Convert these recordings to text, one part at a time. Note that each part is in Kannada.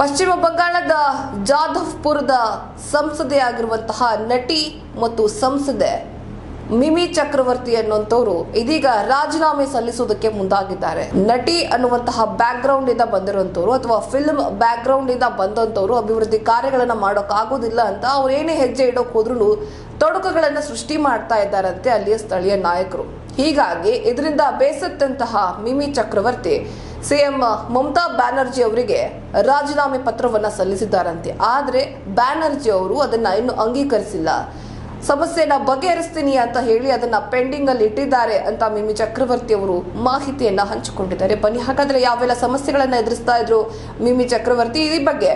ಪಶ್ಚಿಮ ಬಂಗಾಳದ ಜಾಧವ್ಪುರದ ಸಂಸದೆಯಾಗಿರುವಂತಹ ನಟಿ ಮತ್ತು ಸಂಸದೆ ಮಿಮಿ ಚಕ್ರವರ್ತಿ ಅನ್ನುವಂಥವ್ರು ಇದೀಗ ರಾಜೀನಾಮೆ ಸಲ್ಲಿಸುವುದಕ್ಕೆ ಮುಂದಾಗಿದ್ದಾರೆ. ನಟಿ ಅನ್ನುವಂತಹ ಬ್ಯಾಕ್ ಗ್ರೌಂಡ್ ಇಂದ ಬಂದಿರುವಂತವ್ರು ಅಥವಾ ಫಿಲ್ಮ್ ಬ್ಯಾಕ್ ಗ್ರೌಂಡ್ ಇಂದ ಬಂದಂತವ್ರು ಅಭಿವೃದ್ಧಿ ಕಾರ್ಯಗಳನ್ನ ಮಾಡೋಕ್ ಆಗೋದಿಲ್ಲ ಅಂತ ಅವ್ರು ಏನೇ ಹೆಜ್ಜೆ ಇಡೋಕ್ ಹೋದ್ರು ತೊಡಕುಗಳನ್ನ ಸೃಷ್ಟಿ ಮಾಡ್ತಾ ಇದ್ದಾರಂತೆ ಅಲ್ಲಿಯ ಸ್ಥಳೀಯ ನಾಯಕರು. ಹೀಗಾಗಿ ಇದರಿಂದ ಬೇಸತ್ತಂತಹ ಮಿಮಿ ಚಕ್ರವರ್ತಿ ಸಿಎಂ ಮಮತಾ ಬ್ಯಾನರ್ಜಿ ಅವರಿಗೆ ರಾಜೀನಾಮೆ ಪತ್ರವನ್ನ ಸಲ್ಲಿಸಿದ್ದಾರಂತೆ. ಆದರೆ ಬ್ಯಾನರ್ಜಿ ಅವರು ಅದನ್ನ ಇನ್ನು ಅಂಗೀಕರಿಸಿಲ್ಲ. ಸಮಸ್ಯೆನ ಬಗೆಹರಿಸ್ತೀನಿ ಅಂತ ಹೇಳಿ ಅದನ್ನ ಪೆಂಡಿಂಗ್ ಅಲ್ಲಿ ಇಟ್ಟಿದ್ದಾರೆ ಅಂತ ಮಿಮಿ ಚಕ್ರವರ್ತಿ ಅವರು ಮಾಹಿತಿಯನ್ನ ಹಂಚಿಕೊಂಡಿದ್ದಾರೆ. ಬನ್ನಿ, ಹಾಗಾದ್ರೆ ಯಾವೆಲ್ಲ ಸಮಸ್ಯೆಗಳನ್ನ ಎದುರಿಸ್ತಾ ಇದ್ರು ಮಿಮಿ ಚಕ್ರವರ್ತಿ ಈ ಬಗ್ಗೆ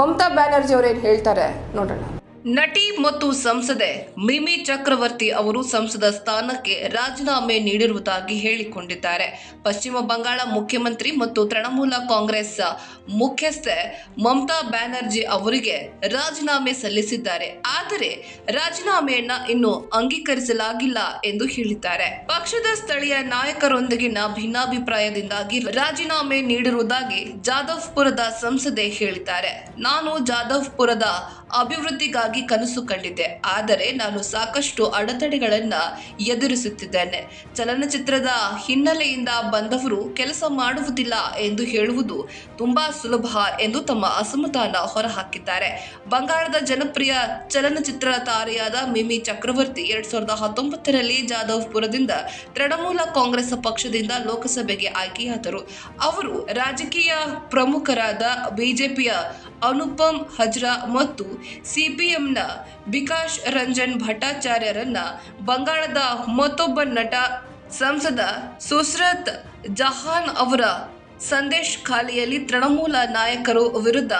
ಮಮತಾ ಬ್ಯಾನರ್ಜಿ ಅವರು ಏನ್ ಹೇಳ್ತಾರೆ ನೋಡೋಣ. ನಟಿ ಮತ್ತು ಸಂಸದೆ ಮಿಮಿ ಚಕ್ರವರ್ತಿ ಅವರು ಸಂಸದ ಸ್ಥಾನಕ್ಕೆ ರಾಜೀನಾಮೆ ನೀಡಿರುವುದಾಗಿ ಹೇಳಿಕೊಂಡಿದ್ದಾರೆ. ಪಶ್ಚಿಮ ಬಂಗಾಳ ಮುಖ್ಯಮಂತ್ರಿ ಮತ್ತು ತೃಣಮೂಲ ಕಾಂಗ್ರೆಸ್ ಮುಖ್ಯಸ್ಥೆ ಮಮತಾ ಬ್ಯಾನರ್ಜಿ ಅವರಿಗೆ ರಾಜೀನಾಮೆ ಸಲ್ಲಿಸಿದ್ದಾರೆ. ಆದರೆ ರಾಜೀನಾಮೆಯನ್ನ ಇನ್ನು ಅಂಗೀಕರಿಸಲಾಗಿಲ್ಲ ಎಂದು ಹೇಳಿದ್ದಾರೆ. ಪಕ್ಷದ ಸ್ಥಳೀಯ ನಾಯಕರೊಂದಿಗಿನ ಭಿನ್ನಾಭಿಪ್ರಾಯದಿಂದಾಗಿ ರಾಜೀನಾಮೆ ನೀಡಿರುವುದಾಗಿ ಜಾಧವ್ಪುರದ ಸಂಸದೆ ಹೇಳಿದ್ದಾರೆ. ನಾನು ಜಾಧವ್ಪುರದ ಅಭಿವೃದ್ಧಿಗಾಗಿ ಕನಸು ಕಂಡಿದ್ದೆ ಆದರೆ ನಾನು ಸಾಕಷ್ಟು ಅಡೆತಡೆಗಳನ್ನ ಎದುರಿಸುತ್ತಿದ್ದೇನೆ. ಚಲನಚಿತ್ರದ ಹಿನ್ನೆಲೆಯಿಂದ ಬಂದವರು ಕೆಲಸ ಮಾಡುವುದಿಲ್ಲ ಎಂದು ಹೇಳುವುದು ತುಂಬಾ ಸುಲಭ ಎಂದು ತಮ್ಮ ಅಸಮಾಧಾನ ಹೊರಹಾಕಿದ್ದಾರೆ. ಬಂಗಾಳದ ಜನಪ್ರಿಯ ಚಲನಚಿತ್ರ ತಾರೆಯಾದ ಮಿಮಿ ಚಕ್ರವರ್ತಿ ಎರಡ್ ಸಾವಿರದ ಹತ್ತೊಂಬತ್ತರಲ್ಲಿ ಜಾಧವ್ಪುರದಿಂದ ತೃಣಮೂಲ ಕಾಂಗ್ರೆಸ್ ಪಕ್ಷದಿಂದ ಲೋಕಸಭೆಗೆ ಆಯ್ಕೆಯಾದರು. ಅವರು ರಾಜಕೀಯ ಪ್ರಮುಖರಾದ ಬಿಜೆಪಿಯ ಅನುಪಮ್ ಹಜ್ರಾ ಮತ್ತು ಸಿಪಿಎಂನ ವಿಕಾಶ್ ರಂಜನ್ ಭಟ್ಟಾಚಾರ್ಯರನ್ನ ಬಂಗಾಳದ ಮತ್ತೊಬ್ಬ ನಟ ಸಂಸದ ಸುಸ್ರತ್ ಜಹಾನ್ ಅವರ ಸಂದೇಶ್ ಖಾಲಿಯಲ್ಲಿ ತೃಣಮೂಲ ನಾಯಕರು ವಿರುದ್ಧ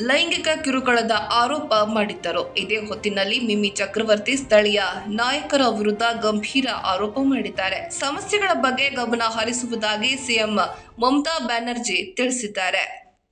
ಲೈಂಗಿಕ ಕಿರುಕುಳದ ಆರೋಪ ಮಾಡಿದ್ದರು. ಇದೇ ಹೊತ್ತಿನಲ್ಲಿ ಮಿಮಿ ಚಕ್ರವರ್ತಿ ಸ್ಥಳೀಯ ನಾಯಕರ ವಿರುದ್ಧ ಗಂಭೀರ ಆರೋಪ ಮಾಡಿದ್ದಾರೆ. ಸಮಸ್ಯೆಗಳ ಬಗ್ಗೆ ಗಮನ ಹರಿಸುವುದಾಗಿ ಸಿಎಂ ಮಮತಾ ಬ್ಯಾನರ್ಜಿ ತಿಳಿಸಿದ್ದಾರೆ.